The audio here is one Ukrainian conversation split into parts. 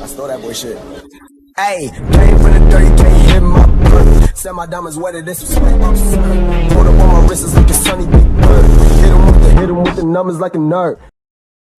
I stole that boy shit. Hey, came for the dirty, can't hit my bird. Said my diamonds wetter than some sweat. Put up on my wrist, it's like a sunny big bird. Hit him with the, hit him with the numbers like a nerd.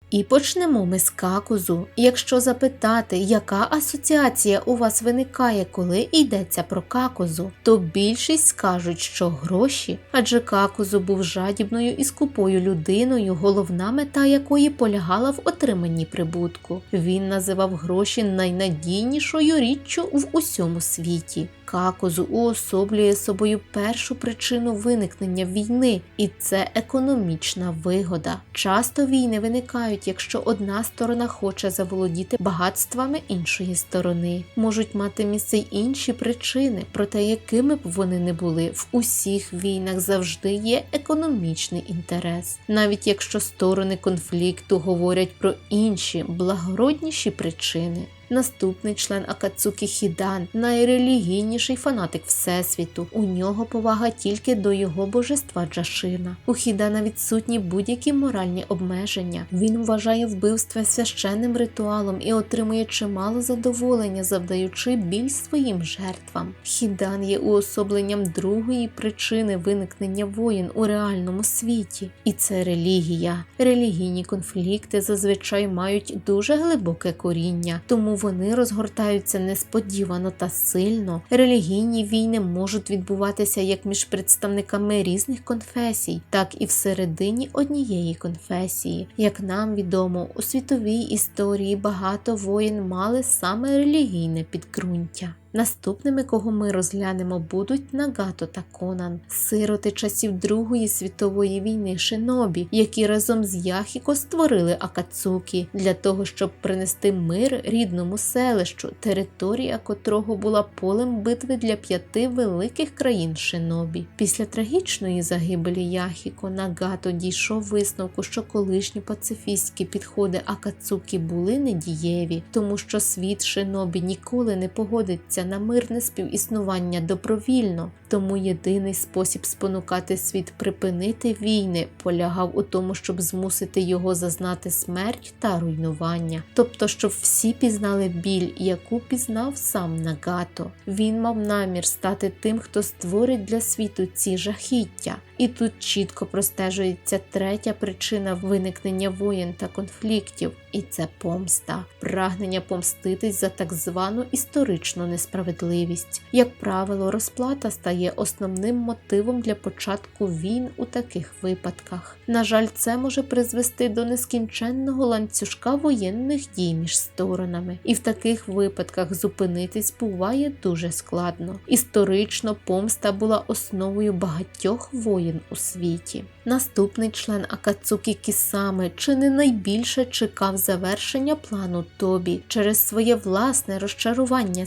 І почнемо ми з какузу. Якщо запитати, яка асоціація у вас виникає, коли йдеться про какузу, то більшість скажуть, що гроші, адже какузу був жадібною і скупою людиною, головна мета якої полягала в отриманні прибутку. Він називав гроші найнадійнішою річчю в усьому світі. Какозу уособлює собою першу причину виникнення війни, і це економічна вигода. Часто війни виникають, якщо одна сторона хоче заволодіти багатствами іншої сторони. Можуть мати місце й інші причини, проте якими б вони не були, в усіх війнах завжди є економічний інтерес, навіть якщо сторони конфлікту говорять про інші благородніші причини. Наступний член Акацукі Хідан, найрелігійніший фанатик Всесвіту. У нього повага тільки до його божества Джашина. У Хідана відсутні будь-які моральні обмеження. Він вважає вбивство священним ритуалом і отримує чимало задоволення, завдаючи біль своїм жертвам. Хідан є уособленням другої причини виникнення воїн у реальному світі, і це релігія. Релігійні конфлікти зазвичай мають дуже глибоке коріння, тому вони розгортаються несподівано та сильно. Релігійні війни можуть відбуватися як між представниками різних конфесій, так і всередині однієї конфесії. Як нам відомо, у світовій історії багато воїн мали саме релігійне підґрунтя. Наступними, кого ми розглянемо, будуть Нагато та Конан, сироти часів Другої світової війни Шинобі, які разом з Яхіко створили Акацукі для того, щоб принести мир рідному селищу, територія котрого була полем битви для п'яти великих країн Шинобі. Після трагічної загибелі Яхіко Нагато дійшов висновку, що колишні пацифістські підходи Акацукі були недієві, тому що світ Шинобі ніколи не погодиться на мирне співіснування добровільно. Тому єдиний спосіб спонукати світ припинити війни полягав у тому, щоб змусити його зазнати смерть та руйнування, тобто, щоб всі пізнали біль, яку пізнав сам Нагато. Він мав намір стати тим, хто створить для світу ці жахіття. І тут чітко простежується третя причина виникнення воєн та конфліктів, і це помста, прагнення помститись за так звану історичну несправедливість. Як правило, розплата стає основним мотивом для початку війн у таких випадках. На жаль, це може призвести до нескінченного ланцюжка воєнних дій між сторонами, і в таких випадках зупинитись буває дуже складно. Історично помста була основою багатьох воєн у світі. Наступний член Акацукі Кісами чи не найбільше чекав завершення плану Тобі через своє власне розчарування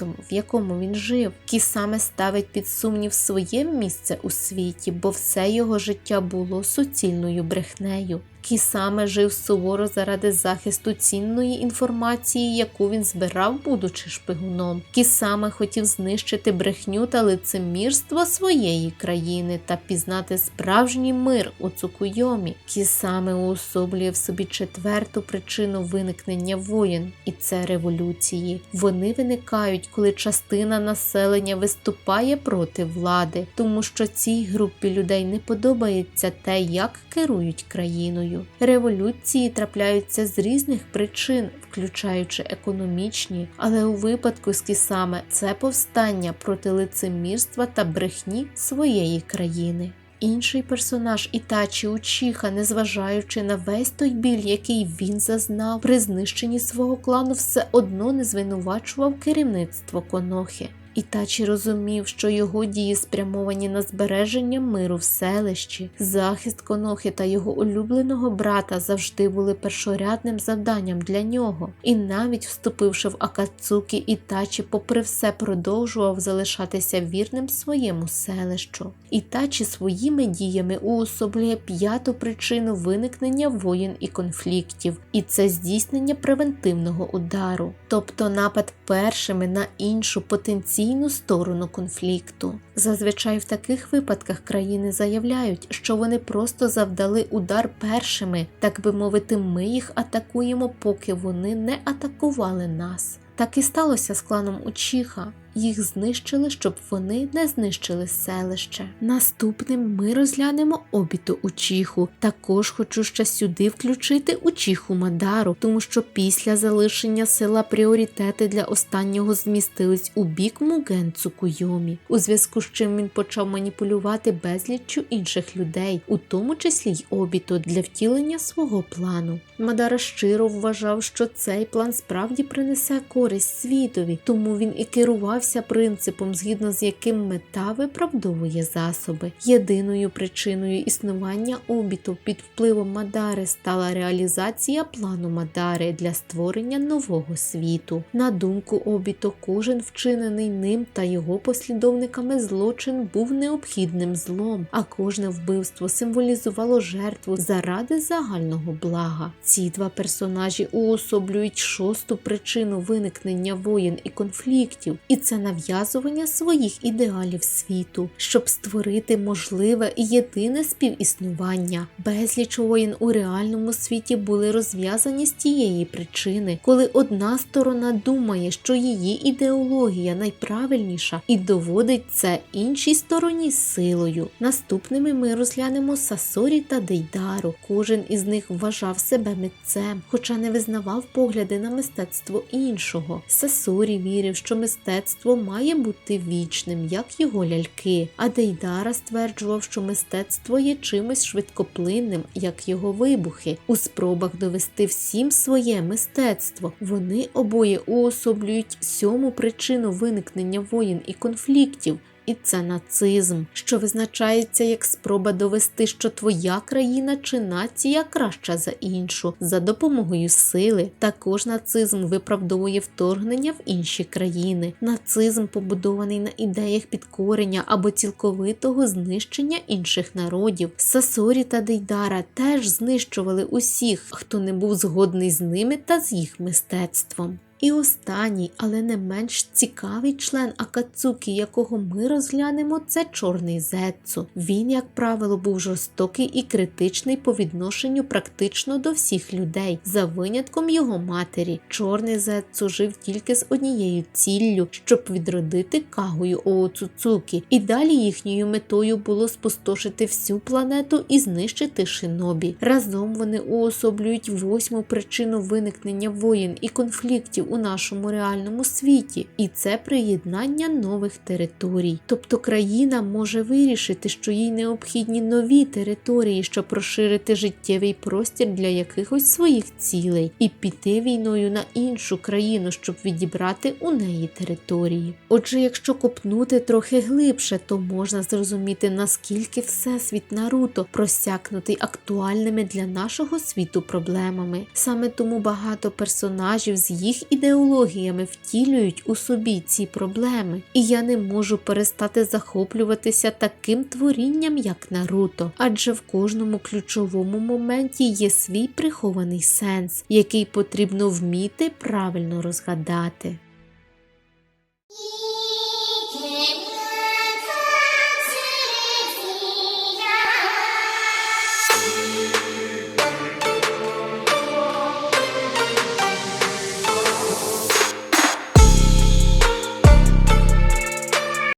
світом, в якому він жив. Кісаме ставить під сумнів своє місце у світі, бо все його життя було суцільною брехнею. Кісаме жив суворо заради захисту цінної інформації, яку він збирав, будучи шпигуном. Кісаме хотів знищити брехню та лицемірство своєї країни та пізнати справжній мир у Цукуйомі. Кісаме уособлює в собі четверту причину виникнення воєн, і це революції. Вони виникають, коли частина населення виступає проти влади, тому що цій групі людей не подобається те, як керують країною. Революції трапляються з різних причин, включаючи економічні, але у випадку з кісами це повстання проти лицемірства та брехні своєї країни. Інший персонаж Ітачі Учіха, незважаючи на весь той біль, який він зазнав, при знищенні свого клану все одно не звинувачував керівництво Конохи. Ітачі розумів, що його дії спрямовані на збереження миру в селищі, захист Конохи та його улюбленого брата завжди були першорядним завданням для нього. І навіть вступивши в Акацукі, Ітачі, попри все, продовжував залишатися вірним своєму селищу. Ітачі своїми діями уособлює п'яту причину виникнення воєн і конфліктів, і це здійснення превентивного удару, тобто напад першими на іншу потенційну сторону конфлікту. Зазвичай в таких випадках країни заявляють, що вони просто завдали удар першими, так би мовити, ми їх атакуємо, поки вони не атакували нас. Так і сталося з кланом Учіха. Їх знищили, щоб вони не знищили селище. Наступним ми розглянемо обіту Учіху. Також хочу ще сюди включити Учіху Мадару, тому що після залишення села пріоритети для останнього змістились у бік Муген Цукуйомі, у зв'язку з чим він почав маніпулювати безліччю інших людей, у тому числі й обіту для втілення свого плану. Мадара щиро вважав, що цей план справді принесе користь світові, тому він і керувався принципом, згідно з яким мета виправдовує засоби. Єдиною причиною існування обіту під впливом Мадари стала реалізація плану Мадари для створення нового світу. На думку обіту, кожен вчинений ним та його послідовниками злочин був необхідним злом, а кожне вбивство символізувало жертву заради загального блага. Ці два персонажі уособлюють шосту причину виникнення воєн і конфліктів, і це нав'язування своїх ідеалів світу, щоб створити можливе і єдине співіснування. Безліч воєн у реальному світі були розв'язані з тієї причини, коли одна сторона думає, що її ідеологія найправильніша і доводить це іншій стороні силою. Наступними ми розглянемо Сасорі та Дейдару. Кожен із них вважав себе митцем, хоча не визнавав погляди на мистецтво іншого. Сасорі вірив, що мистецтво має бути вічним, як його ляльки. А Дейдара стверджував, що мистецтво є чимось швидкоплинним, як його вибухи. У спробах довести всім своє мистецтво. Вони обоє уособлюють сьому причину виникнення воєн і конфліктів. І це нацизм, що визначається як спроба довести, що твоя країна чи нація краща за іншу за допомогою сили. Також нацизм виправдовує вторгнення в інші країни. Нацизм побудований на ідеях підкорення або цілковитого знищення інших народів. Сасорі та Дейдара теж знищували усіх, хто не був згодний з ними та з їх мистецтвом. І останній, але не менш цікавий член Акацукі, якого ми розглянемо, це чорний Зетсу. Він, як правило, був жорстокий і критичний по відношенню практично до всіх людей, за винятком його матері. Чорний Зетсу жив тільки з однією ціллю, щоб відродити Кагою Ооцуцукі. І далі їхньою метою було спустошити всю планету і знищити шинобі. Разом вони уособлюють восьму причину виникнення воєн і конфліктів у нашому реальному світі, і це приєднання нових територій. Тобто країна може вирішити, що їй необхідні нові території, щоб розширити життєвий простір для якихось своїх цілей, і піти війною на іншу країну, щоб відібрати у неї території. Отже, якщо копнути трохи глибше, то можна зрозуміти, наскільки всесвіт Наруто просякнутий актуальними для нашого світу проблемами. Саме тому багато персонажів з їх ідеологіями втілюють у собі ці проблеми, і я не можу перестати захоплюватися таким творінням, як Наруто, адже в кожному ключовому моменті є свій прихований сенс, який потрібно вміти правильно розгадати.「